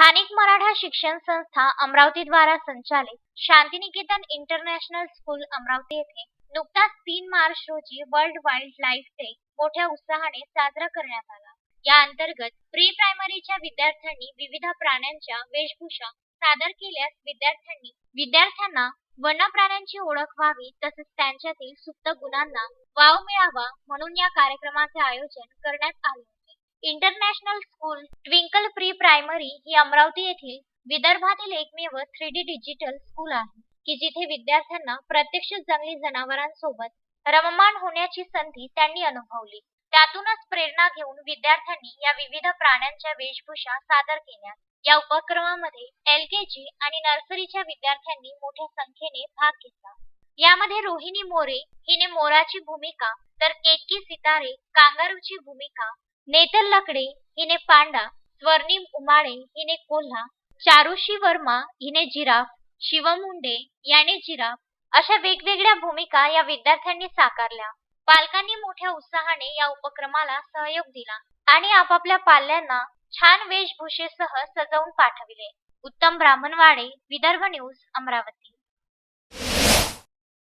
स्थानिक मराठा शिक्षण संस्था अमरावती द्वारा संचालित शांतिनिकेतन इंटरनॅशनल स्कूल अमरावती येथे नुकताच तीन मार्च रोजी वर्ल्ड वाईल्ड लाईफ डे मोठ्या उत्साहाने साजरा करण्यात आला. या अंतर्गत प्री प्रायमरीच्या विद्यार्थ्यांनी विविध प्राण्यांच्या वेशभूषा सादर केल्यास विद्यार्थ्यांनी विद्यार्थ्यांना वन्य प्राण्यांची ओळख व्हावी तसेच त्यांच्यातील सुप्त गुणांना वाव मिळावा म्हणून या कार्यक्रमाचे आयोजन करण्यात आले. होते international school Twinkle pre primary ही अमरावती येथील विदर्भातील एकमेव थ्री डी डिजिटल स्कूल आहे की जिथे विद्यार्थ्यांना प्रत्यक्ष जंगली जनावरांसोबत रममाण होण्याची संधी त्यांनी अनुभवली. त्यातूनच प्रेरणा घेऊन विद्यार्थ्यांनी या विविध प्राण्यांच्या वेशभूषा सादर केल्या. या उपक्रमामध्ये एल के जी आणि नर्सरीच्या विद्यार्थ्यांनी मोठ्या संख्येने भाग घेतला. यामध्ये रोहिणी मोरे हिने मोराची भूमिका तर केतकी सितारे कांगारूची भूमिका नेतल लकडे हिने पांडा स्वर्णिम उमाळे हिने कोल्हा चारुशी वर्मा हिने जिराफ शिवमुंडे याने जिराफ अशा वेगवेगळ्या भूमिका या विद्यार्थ्यांनी साकारल्या. पालकांनी मोठ्या उत्साहाने या उपक्रमाला सहयोग दिला आणि आपापल्या पाल्यांना छान वेशभूषेसह सजवून पाठविले. उत्तम ब्राह्मणवाडे विदर्भ न्यूज अमरावती.